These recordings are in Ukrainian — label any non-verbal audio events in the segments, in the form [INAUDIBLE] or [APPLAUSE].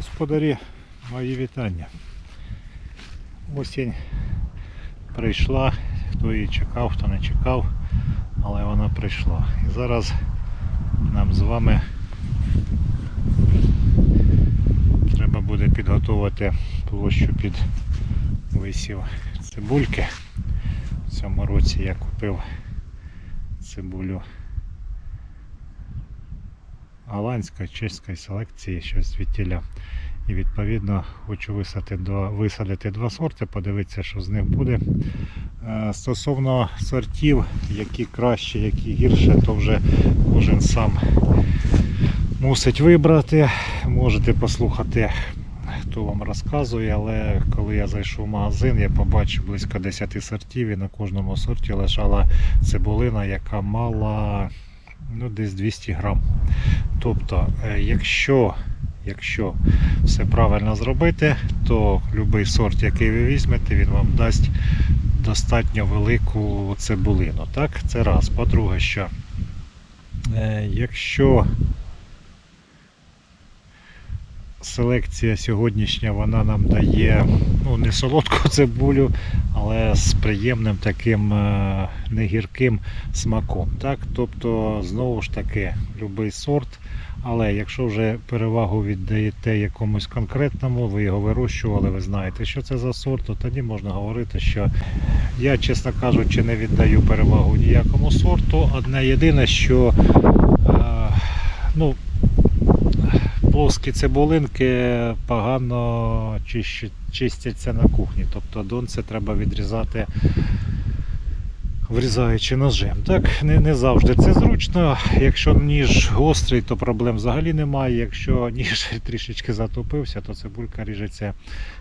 Господарі, мої вітання. Осінь прийшла, хто її чекав, хто не чекав, але вона прийшла. І зараз нам з вами треба буде підготувати площу під висів цибульки. В цьому році я купив цибулю голландської, чеської селекції, щось звідтіля. І відповідно хочу висадити, до, висадити два сорти, подивитися, що з них буде. Е, Стосовно сортів, які краще, які гірше, то вже кожен сам мусить вибрати. Можете послухати, хто вам розказує, але коли я зайшов в магазин, я побачив близько 10 сортів і на кожному сорті лежала цибулина, яка мала ну, десь 200 грам. Тобто, е, якщо, якщо все правильно зробити, то будь-який сорт, який ви візьмете, він вам дасть достатньо велику цибулину. Так? Це раз. По-друге, що е, якщо селекція сьогоднішня вона нам дає ну, не солодку [LAUGHS] цибулю, але з приємним таким е, негірким смаком. Так? Тобто, знову ж таки, будь-який сорт. Але якщо вже перевагу віддаєте якомусь конкретному, ви його вирощували, ви знаєте, що це за сорт, то тоді можна говорити, що я, чесно кажучи, не віддаю перевагу ніякому сорту. Одне єдине, що е, ну, плоскі цибулинки погано чистяться на кухні. Тобто донце треба відрізати, врізаючи ножем. Так, не, не завжди це зручно. Якщо ніж гострий, то проблем взагалі немає. Якщо ніж [LAUGHS] трішечки затопився, то цибулька ріжеться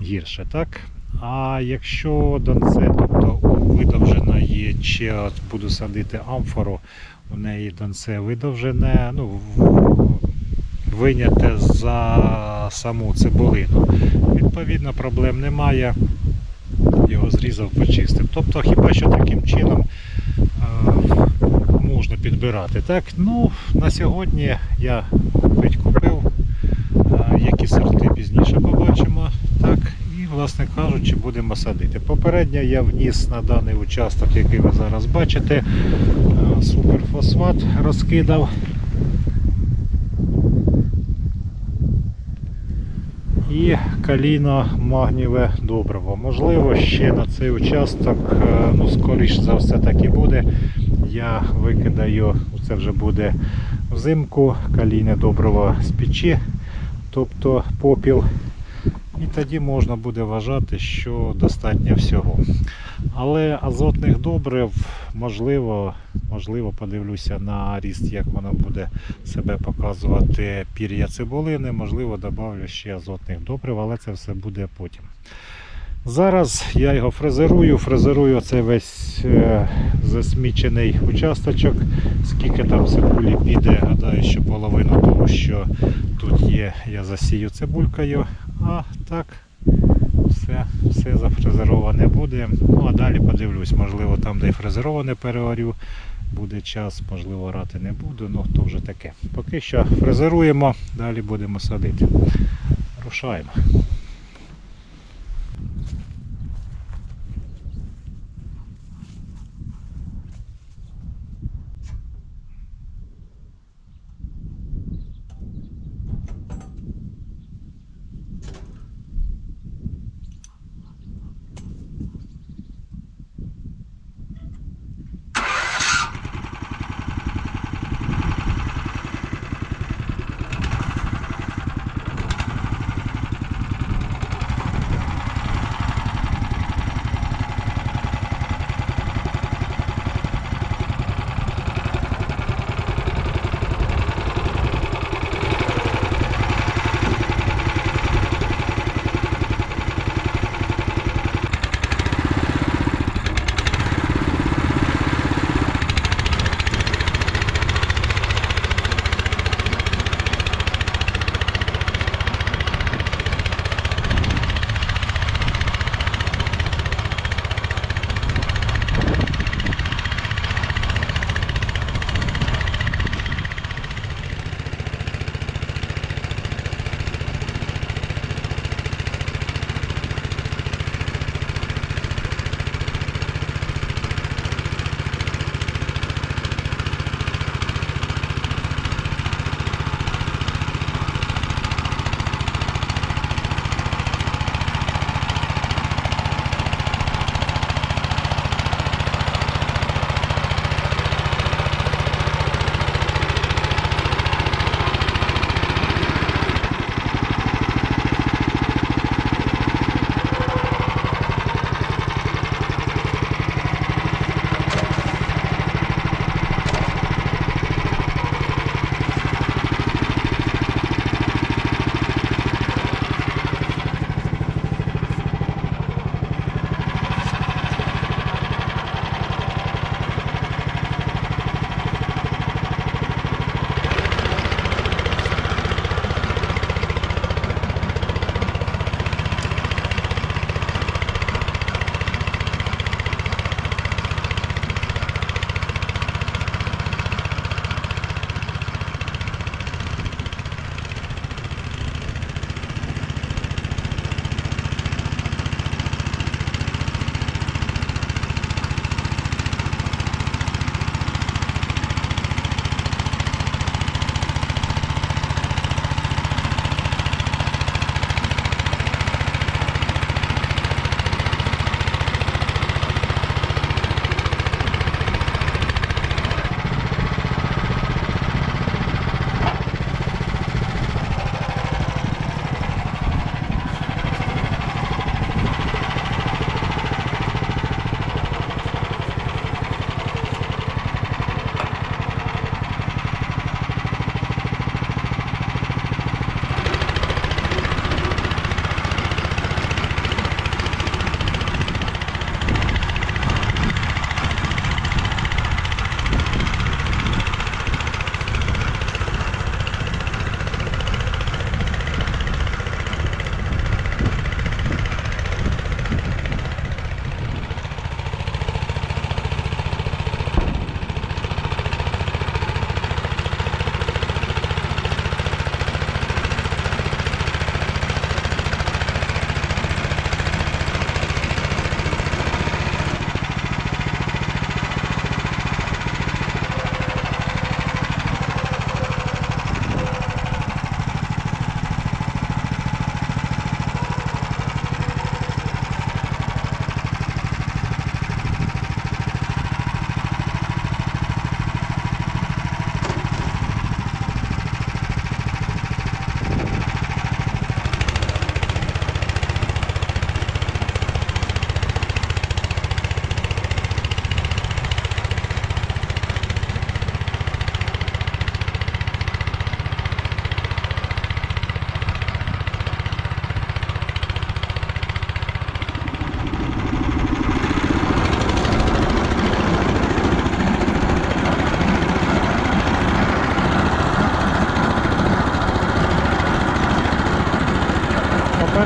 гірше. Так? А якщо донце, тобто у видовженої, чи от буду садити амфору, у неї донце видовжене, ну, виняте за саму цибулину. Відповідно, проблем немає. Його зрізав, почистив. Тобто хіба що таким чином е, можна підбирати. Так, ну, на сьогодні я купить купив, е, які сорти пізніше побачимо. Так, і, власне кажучи, будемо садити. Попередньо я вніс на даний участок, який ви зараз бачите, е, суперфосфат розкидав. І калійно-магнієве добриво. Можливо, ще на цей участок, е, ну, скоріш за все так і буде. Я викидаю, це вже буде взимку, калійне добриво з печі, тобто попіл. І тоді можна буде вважати, що достатньо всього. Але азотних добрив, можливо, можливо, подивлюся на ріст, як воно буде себе показувати пір'я цибулини. Можливо, додавлю ще азотних добрив, але це все буде потім. Зараз я його фрезерую, фрезерую цей весь е, засмічений участочок. Скільки там цибулі піде, гадаю, що половину того, що тут є, я засію цибулькою. А так, все, все зафрезероване буде. Ну а далі подивлюсь, можливо, там, де фрезероване переварю, буде час, можливо, орати не буду, ну то вже таке. Поки що фрезеруємо, далі будемо садити. Рушаємо.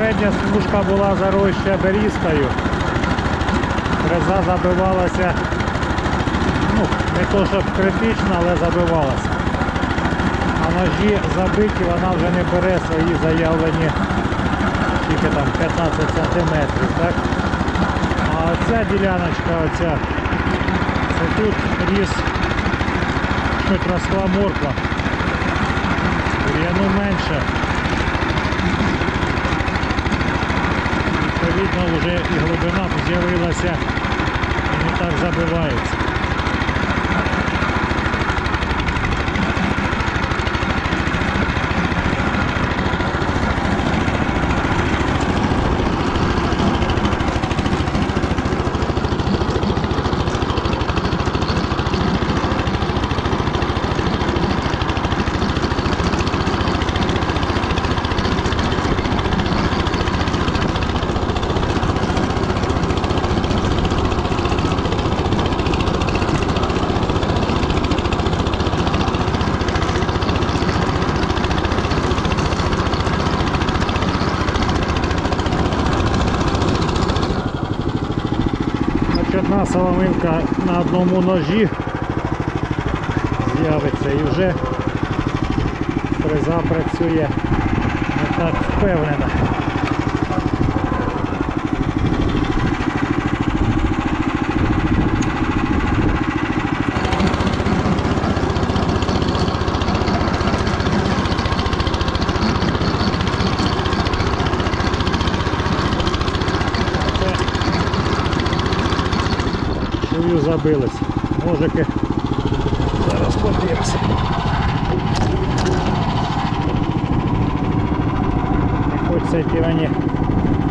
Передня смужка була зароща берізкою. Фреза забивалася, ну, не то щоб критично, але забивалася. А ножі забиті, вона вже не бере свої заявлені тільки там 15 сантиметрів, так? А оця діляночка, оця, це тут ріс, тут росла морква. Бур'яну менше. Відповідно вже і глибина з'явилася і не так забивається. Значить, одна соломинка на одному ножі з'явиться і вже фреза працює не так впевнено. Чую забились. Ножики. Зараз подивимося. Не хочеться йти мені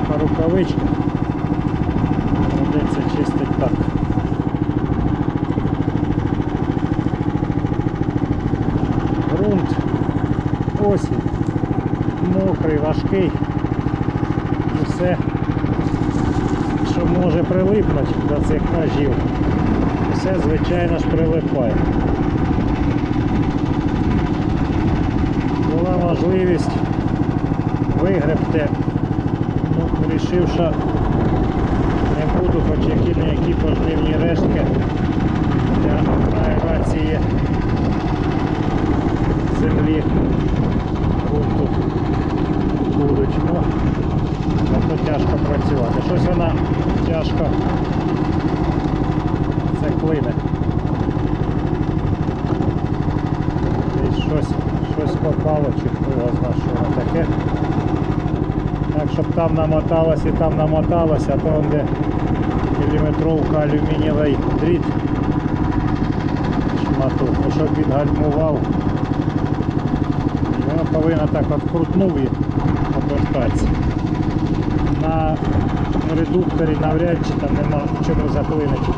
по рукавички. Придеться чистить так. Грунт. Осінь. Мокрий, важкий. Може прилипнути до цих ножів, все звичайно ж прилипає. Була можливість вигребти, ну, вирішив, що не буду хоч які не які поживні рештки для аерації землі тут будуть. Ну, Тобто тяжко працювати. Щось вона тяжко це клине. Десь щось, щось попало, чи хто знає, що воно таке. Так, щоб там намоталось і там намоталось, а то де міліметровка алюмінієвий дріт шматок, ну, щоб він гальмував. І Воно так от крутнув і обертатися на редукторі навряд чи там нема чому заклинити.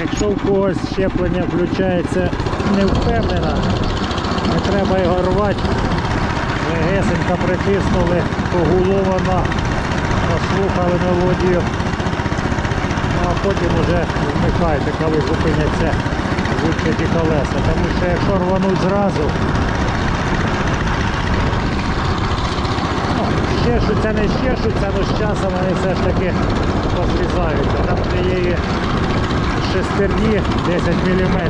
Якщо в когось щеплення включається невпевнено, не треба його рвати. Легесенько притиснули, погуловано, послухали мелодію. Ну а потім вже вмикайте, коли зупиняться зубчаті колеса. Тому що якщо рвануть зразу, ну, щешуться, не щешуться, але з часом вони все ж таки позрізаються. Там цієї шестерні 10 мм.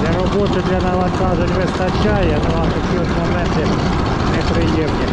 Для роботи для навантажень вистачає, але а такі моменти неприємні.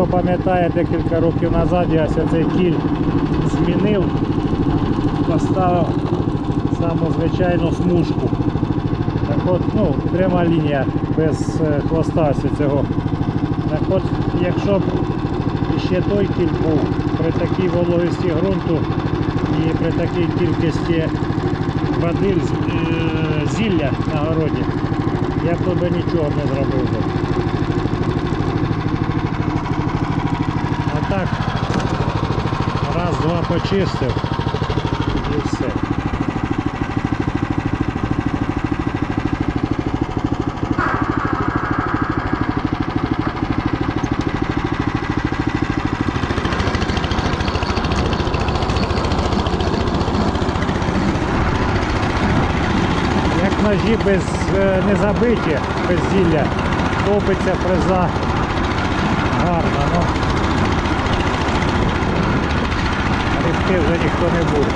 Хто пам'ятає, декілька років назад я цей кіль змінив, поставив саму звичайну смужку. Так от, ну, пряма лінія без е, хвоста цього. Так от, якщо б ще той кіль був при такій вологості ґрунту і при такій кількості води е, зілля на городі, я б тобі нічого не зробив би. Так, раз-два почистив і все. Як ножі без е, не забиті, без зілля, топиться фреза гарно, ну. Різки вже ніхто не буде.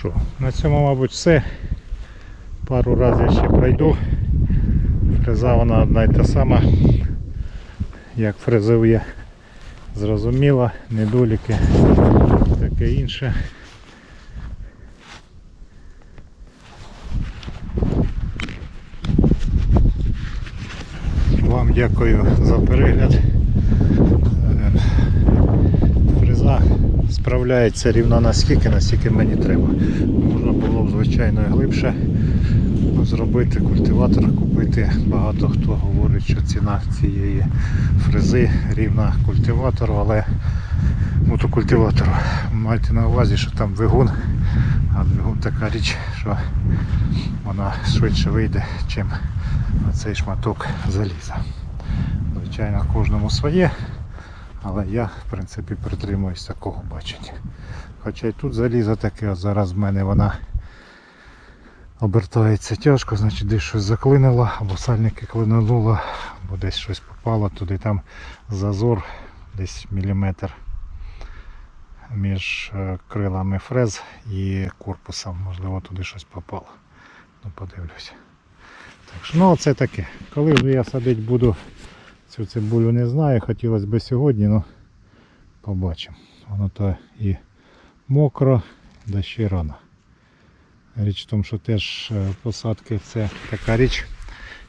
Що, на цьому, мабуть, все. Пару разів ще пройду. Фреза вона одна й та сама. Як фрезує. Зрозуміло, недоліки, таке інше. Вам дякую за перегляд. Фреза справляється рівно наскільки, наскільки мені треба. Можна звичайно, глибше ну, зробити культиватор, купити. Багато хто говорить, що ціна цієї фрези рівна культиватору, але мотокультиватору. Майте на увазі, що там двигун, а двигун така річ, що вона швидше вийде, чим цей шматок заліза. Звичайно, кожному своє. Але я, в принципі, притримуюсь такого бачення. Хоча й тут залізо таке, от зараз в мене вона обертається тяжко, значить десь щось заклинило, або сальники клинуло, або десь щось попало, туди там зазор десь міліметр між е, крилами фрез і корпусом. Можливо, туди щось попало. Ну, подивлюся. Так що, ну, це таке. Коли вже я садити буду Цю цибулю не знаю, хотілося б сьогодні, але побачимо. Воно то і мокро, да ще рано. Річ в тому, що теж е, посадки це така річ.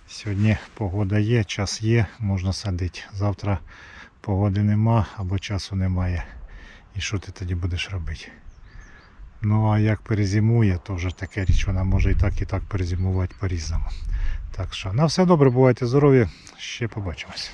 Сьогодні погода є, час є, можна садити. Завтра погоди нема або часу немає. І що ти тоді будеш робити? Ну а як перезимує, то вже таке річ, вона може і так, і так перезимувати по-різному. Так що на все добре, бувайте здорові, ще побачимось.